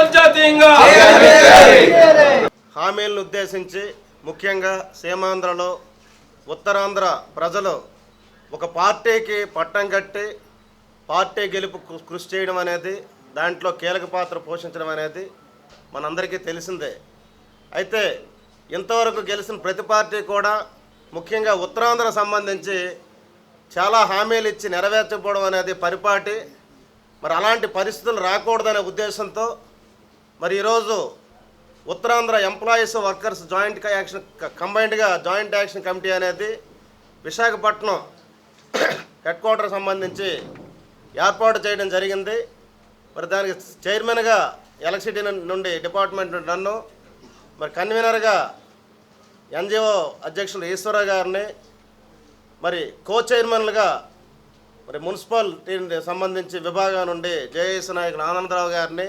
అంతర్జాతీయంగా. హామీలను ఉద్దేశించి ముఖ్యంగా సీమాంధ్రలో ఉత్తరాంధ్ర ప్రజలు ఒక పార్టీకి పట్టం కట్టి పార్టీ గెలుపు కృషి చేయడం అనేది దాంట్లో కీలక పాత్ర పోషించడం అనేది మనందరికీ తెలిసిందే. అయితే ఇంతవరకు గెలిచిన ప్రతి పార్టీ కూడా ముఖ్యంగా ఉత్తరాంధ్ర సంబంధించి చాలా హామీలు ఇచ్చి నెరవేర్చకపోవడం అనేది పరిపాటి. మరి అలాంటి పరిస్థితులు రాకూడదనే ఉద్దేశంతో మరి ఈరోజు Uttarandhra employees workers joint action కంబైన్డ్గా joint action committee అనేది విశాఖపట్నం హెడ్ క్వార్టర్ సంబంధించి ఏర్పాటు చేయడం జరిగింది. మరి దానికి చైర్మన్గా ఎలక్ట్రిసిటీ నుండి డిపార్ట్మెంట్ నన్ను మరి కన్వీనర్గా ఎన్జిఓ అధ్యక్షులు ఈశ్వరరావు గారిని మరి కో చైర్మన్లుగా మరి మున్సిపాలిటీ సంబంధించి విభాగం నుండి జేఏసీ నాయకులు ఆనందరావు గారిని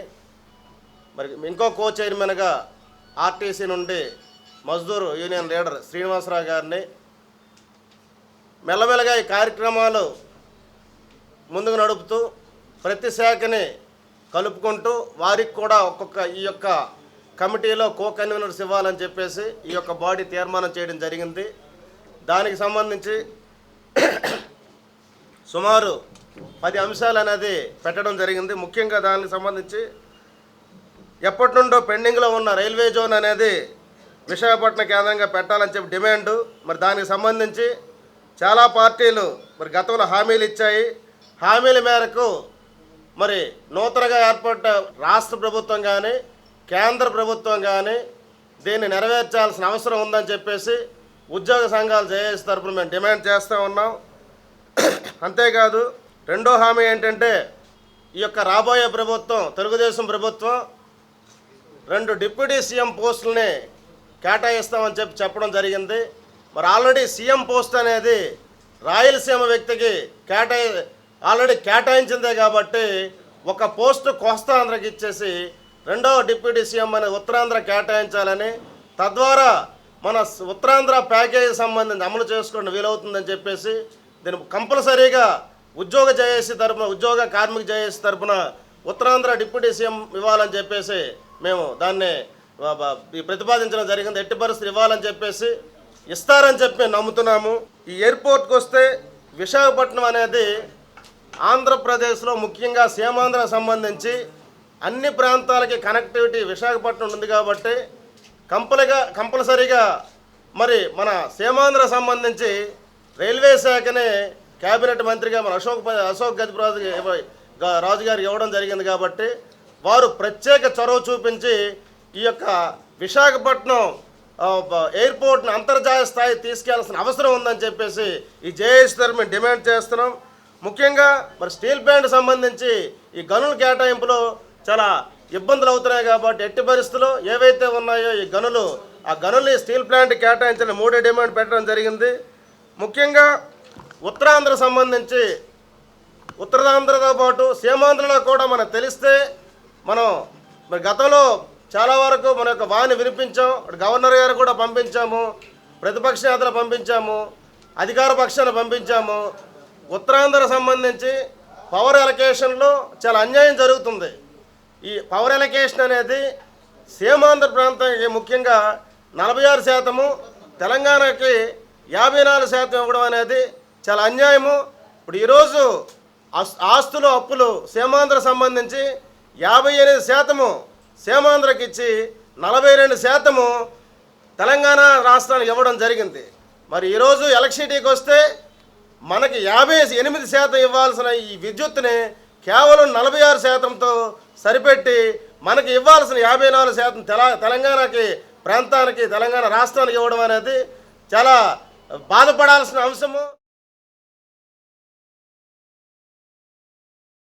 మరి ఇంకో కో చైర్మన్గా ఆర్టీసీ నుండి మజ్దూర్ యూనియన్ లీడర్ శ్రీనివాసరావు గారిని మెల్లమెల్లగా ఈ కార్యక్రమాలు ముందుకు నడుపుతూ ప్రతి శాఖని కలుపుకుంటూ వారికి కూడా ఒక్కొక్క ఈ యొక్క కమిటీలో కో కన్వీనర్స్ ఇవ్వాలని చెప్పేసి ఈ యొక్క బాడీ తీర్మానం చేయడం జరిగింది. దానికి సంబంధించి సుమారు పది అంశాలు అనేది పెట్టడం జరిగింది. ముఖ్యంగా దానికి సంబంధించి ఎప్పటి నుండో పెండింగ్లో ఉన్న రైల్వే జోన్ అనేది విశాఖపట్నం కేంద్రంగా పెట్టాలని చెప్పి డిమాండ్. మరి దానికి సంబంధించి చాలా పార్టీలు మరి గతంలో హామీలు ఇచ్చాయి. హామీల మేరకు మరి నూతనగా ఏర్పడ్డ రాష్ట్ర ప్రభుత్వం కానీ కేంద్ర ప్రభుత్వం కానీ దీన్ని నెరవేర్చాల్సిన అవసరం ఉందని చెప్పేసి ఉద్యోగ సంఘాలు జేఏసీ తరపున మేము డిమాండ్ చేస్తూ ఉన్నాం. అంతేకాదు రెండో హామీ ఏంటంటే ఈ యొక్క రాబోయే ప్రభుత్వం తెలుగుదేశం ప్రభుత్వం రెండు డిప్యూటీ సీఎం పోస్టులని కేటాయిస్తామని చెప్పి చెప్పడం జరిగింది. మరి ఆల్రెడీ సీఎం పోస్ట్ అనేది రాయలసీమ వ్యక్తికి కేటాయి ఆల్రెడీ కేటాయించిందే కాబట్టి ఒక పోస్టు కోస్తాంధ్రకి ఇచ్చేసి రెండవ డిప్యూటీ సీఎం అని ఉత్తరాంధ్ర కేటాయించాలని తద్వారా మన ఉత్తరాంధ్ర ప్యాకేజీ సంబంధించి అమలు చేసుకోవడం వీలవుతుందని చెప్పేసి దీని కంపల్సరీగా ఉద్యోగ జేఏసీ తరపున ఉద్యోగ కార్మిక జేఏసీ తరపున ఉత్తరాంధ్ర డిప్యూటీ సీఎం ఇవ్వాలని చెప్పేసి మేము దాన్ని ఈ ప్రతిపాదించడం జరిగింది. ఎట్టి పరిస్థితులు ఇవ్వాలని చెప్పేసి ఇస్తారని చెప్పి మేము నమ్ముతున్నాము. ఈ ఎయిర్పోర్ట్కి వస్తే విశాఖపట్నం అనేది ఆంధ్రప్రదేశ్లో ముఖ్యంగా సీమాంధ్ర సంబంధించి అన్ని ప్రాంతాలకి కనెక్టివిటీ విశాఖపట్నం ఉంది కాబట్టి కంపల్గా కంపల్సరీగా మరి మన సీమాంధ్ర సంబంధించి రైల్వే శాఖని కేబినెట్ మంత్రిగా మన అశోక్ అశోక్ గజప్రాజు గా- రాజు గారికి ఇవ్వడం జరిగింది కాబట్టి వారు ప్రత్యేక చొరవ చూపించి ఈ యొక్క విశాఖపట్నం ఎయిర్పోర్ట్ని అంతర్జాతీయ స్థాయి తీసుకెళ్ళాల్సిన అవసరం ఉందని చెప్పేసి ఈ జేఏసీ తరఫు డిమాండ్ చేస్తున్నాం. ముఖ్యంగా మరి స్టీల్ ప్లాంట్ సంబంధించి ఈ గనుల కేటాయింపులో చాలా ఇబ్బందులు అవుతున్నాయి కాబట్టి ఎట్టి పరిస్థితుల్లో ఏవైతే ఉన్నాయో ఈ గనులు ఆ గనుల్ని స్టీల్ ప్లాంట్ కేటాయించిన మూడే డిమాండ్ పెట్టడం జరిగింది. ముఖ్యంగా ఉత్తరాంధ్ర సంబంధించి ఉత్తరాంధ్రతో పాటు సీమాంధ్రలో కూడా మనకు తెలిస్తే మనం మరి గతంలో చాలా వరకు మన యొక్క వాణి వినిపించాం అటు గవర్నర్ గారు కూడా పంపించాము ప్రతిపక్ష నేతలు పంపించాము అధికార పక్షాన్ని పంపించాము. ఉత్తరాంధ్ర సంబంధించి పవర్ ఎలకేషన్లో చాలా అన్యాయం జరుగుతుంది. ఈ పవర్ ఎలకేషన్ అనేది సీమాంధ్ర ప్రాంతానికి ముఖ్యంగా నలభై ఆరు శాతము తెలంగాణకి యాభై నాలుగు శాతం ఇవ్వడం అనేది చాలా అన్యాయము. ఇప్పుడు ఈరోజు ఆస్- ఆస్తులు అప్పులు సీమాంధ్ర సంబంధించి యాభై ఎనిమిది శాతము సీమాంధ్రకి ఇచ్చి నలభై రెండు శాతము తెలంగాణ రాష్ట్రానికి ఇవ్వడం జరిగింది. మరి ఈరోజు ఎలక్ట్రిసిటీకి వస్తే మనకి యాభై ఎనిమిది శాతం ఇవ్వాల్సిన ఈ విద్యుత్ని కేవలం నలభై ఆరు శాతంతో సరిపెట్టి మనకి ఇవ్వాల్సిన యాభై నాలుగు శాతం తెల తెలంగాణకి ప్రాంతానికి తెలంగాణ రాష్ట్రానికి ఇవ్వడం అనేది చాలా బాధపడాల్సిన అంశము.